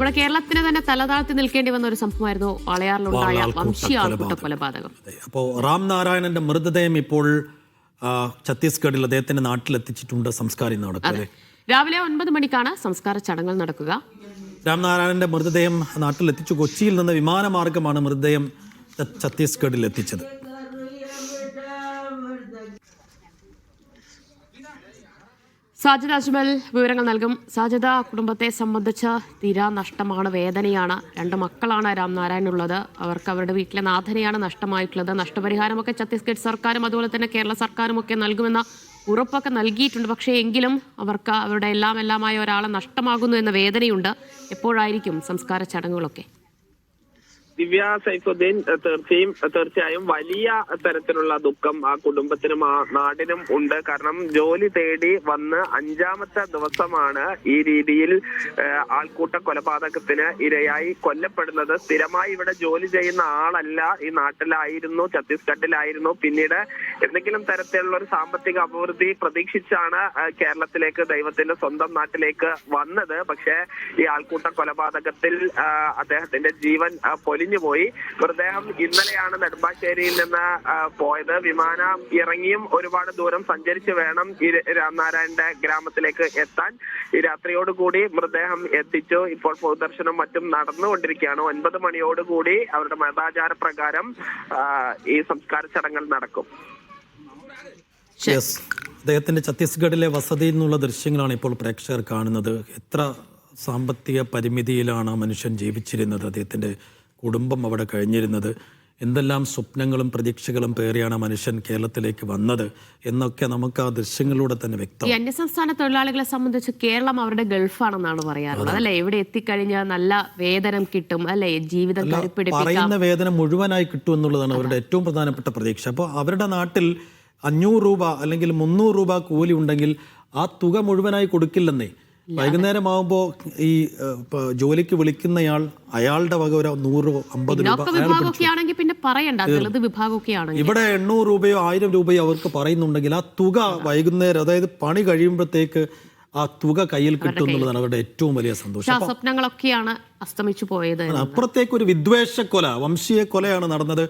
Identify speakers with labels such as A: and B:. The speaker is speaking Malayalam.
A: ഇവിടെ കേരളത്തിന് തന്നെ തലതാഴ്ത്തി നിൽക്കേണ്ടി വന്ന ഒരു സംഭവമായിരുന്നു വാളയാറിലുണ്ടായ വംശീയ ആൾക്കൂട്ട. കൊലപാതകം.
B: അപ്പോൾ റാം നാരായണന്റെ മൃതദേഹം ഇപ്പോൾ ഛത്തീസ്ഗഡിൽ അദ്ദേഹത്തിന്റെ നാട്ടിലെത്തിച്ചിട്ടുണ്ട് സംസ്കാരം നടക്കുന്നത്
A: രാവിലെ ഒൻപത് മണിക്കാണ് സംസ്കാര ചടങ്ങുകൾ നടക്കുക.
B: രാംനാരായണന്റെ മൃതദേഹം നാട്ടിലെത്തിച്ചു. കൊച്ചിയിൽ നിന്ന് വിമാനമാർഗമാണ് മൃതദേഹം ഛത്തീസ്ഗഡിൽ എത്തിച്ചത്.
A: സാജിദ് അജ്മൽ വിവരങ്ങൾ നൽകും. സാജിദ കുടുംബത്തെ സംബന്ധിച്ച് തീരാ നഷ്ടമാണ് വേദനയാണ്. രണ്ട് മക്കളാണ് രാംനാരായണുള്ളത്. അവർക്ക് അവരുടെ വീട്ടിലെ നാഥനെയാണ് നഷ്ടമായിട്ടുള്ളത്. നഷ്ടപരിഹാരമൊക്കെ ഛത്തീസ്ഗഡ് സർക്കാരും അതുപോലെ തന്നെ കേരള സർക്കാരും ഒക്കെ നൽകുമെന്ന ഉറപ്പൊക്കെ നൽകിയിട്ടുണ്ട്. പക്ഷേ എങ്കിലും അവർക്ക് അവരുടെ എല്ലാം എല്ലാമായ ഒരാളെ നഷ്ടമാകുന്നു എന്ന വേദനയുണ്ട്. എപ്പോഴായിരിക്കും സംസ്കാര ചടങ്ങുകളൊക്കെ?
C: ദിവ്യ സൈഫുദ്ദീൻ തീർച്ചയും തീർച്ചയായും വലിയ തരത്തിലുള്ള ദുഃഖം ആ കുടുംബത്തിനും ആ നാടിനും ഉണ്ട്. കാരണം ജോലി തേടി വന്ന് അഞ്ചാമത്തെ ദിവസമാണ് ഈ രീതിയിൽ ആൾക്കൂട്ട കൊലപാതകത്തിന് ഇരയായി കൊല്ലപ്പെടുന്നത്. സ്ഥിരമായി ഇവിടെ ജോലി ചെയ്യുന്ന ആളല്ല ഈ നാട്ടിലായിരുന്നു ഛത്തീസ്ഗഡിലായിരുന്നു. പിന്നീട് എന്തെങ്കിലും തരത്തിലുള്ള ഒരു സാമ്പത്തിക അഭിവൃദ്ധി പ്രതീക്ഷിച്ചാണ് കേരളത്തിലേക്ക് ദൈവത്തിന്റെ സ്വന്തം നാട്ടിലേക്ക് വന്നത്. പക്ഷേ ഈ ആൾക്കൂട്ട കൊലപാതകത്തിൽ അദ്ദേഹത്തിന്റെ ജീവൻ പൊലിഞ്ഞുപോയി മൃതദേഹം ഇന്നലെയാണ് നെടുമ്പാശ്ശേരിയിൽ നിന്ന് പോയത്. വിമാനം ഇറങ്ങിയും ഒരുപാട് ദൂരം സഞ്ചരിച്ച് വേണം ഈ രാംനാരായണന്റെ ഗ്രാമത്തിലേക്ക് എത്താൻ. ഈ രാത്രിയോടുകൂടി മൃതദേഹം എത്തിച്ചു. ഇപ്പോൾ പൊതുദർശനം മറ്റും നടന്നുകൊണ്ടിരിക്കുകയാണ്. ഒൻപത് മണിയോടുകൂടി അവരുടെ മതാചാര പ്രകാരം ഈ സംസ്കാര ചടങ്ങുകൾ നടക്കും.
B: യെസ് അദ്ദേഹത്തിന്റെ ഛത്തീസ്ഗഡിലെ വസതിയിൽ നിന്നുള്ള ദൃശ്യങ്ങളാണ് ഇപ്പോൾ പ്രേക്ഷകർ കാണുന്നത്. എത്ര സാമ്പത്തിക പരിമിതിയിലാണ് മനുഷ്യൻ ജീവിച്ചിരുന്നത്? അദ്ദേഹത്തിന്റെ കുടുംബം അവിടെ കഴിഞ്ഞിരുന്നത്. എന്തെല്ലാം സ്വപ്നങ്ങളും പ്രതീക്ഷകളും പേറിയാണ് മനുഷ്യൻ കേരളത്തിലേക്ക് വന്നത് എന്നൊക്കെ നമുക്ക് ആ ദൃശ്യങ്ങളിലൂടെ തന്നെ വ്യക്തം
A: ഈ അന്യസംസ്ഥാന തൊഴിലാളികളെ സംബന്ധിച്ച് കേരളം അവരുടെ ഗൾഫാണെന്നാണ് പറയാറുള്ളത് അല്ലെ? ഇവിടെ എത്തിക്കഴിഞ്ഞാൽ നല്ല വേതനം കിട്ടും അല്ലെ? ജീവിതം
B: പറയുന്ന വേതനം മുഴുവനായി കിട്ടും എന്നുള്ളതാണ് അവരുടെ ഏറ്റവും പ്രധാനപ്പെട്ട പ്രതീക്ഷ. അപ്പോൾ അവരുടെ നാട്ടിൽ അഞ്ഞൂറ് രൂപ അല്ലെങ്കിൽ മുന്നൂറ് രൂപ കൂലി ഉണ്ടെങ്കിൽ ആ തുക മുഴുവനായി കൊടുക്കില്ലെന്നേ. വൈകുന്നേരം ആകുമ്പോൾ ഈ ജോലിക്ക് വിളിക്കുന്നയാൾ അയാളുടെ വക ഒരു നൂറ് അമ്പത് രൂപ
A: പിന്നെ പറയണ്ട.
B: ഇവിടെ എണ്ണൂറ് രൂപയോ ആയിരം രൂപയോ അവർക്ക് പറയുന്നുണ്ടെങ്കിൽ ആ തുക വൈകുന്നേരം അതായത് പണി കഴിയുമ്പോഴത്തേക്ക് ആ തുക കയ്യിൽ കിട്ടും എന്നുള്ളതാണ് അവരുടെ ഏറ്റവും വലിയ സന്തോഷം.
A: സ്വപ്നങ്ങളൊക്കെയാണ് അസ്തമിച്ചു പോയത്
B: അപ്പുറത്തേക്ക് ഒരു വിദ്വേഷ കൊല വംശീയ കൊലയാണ് നടന്നത്.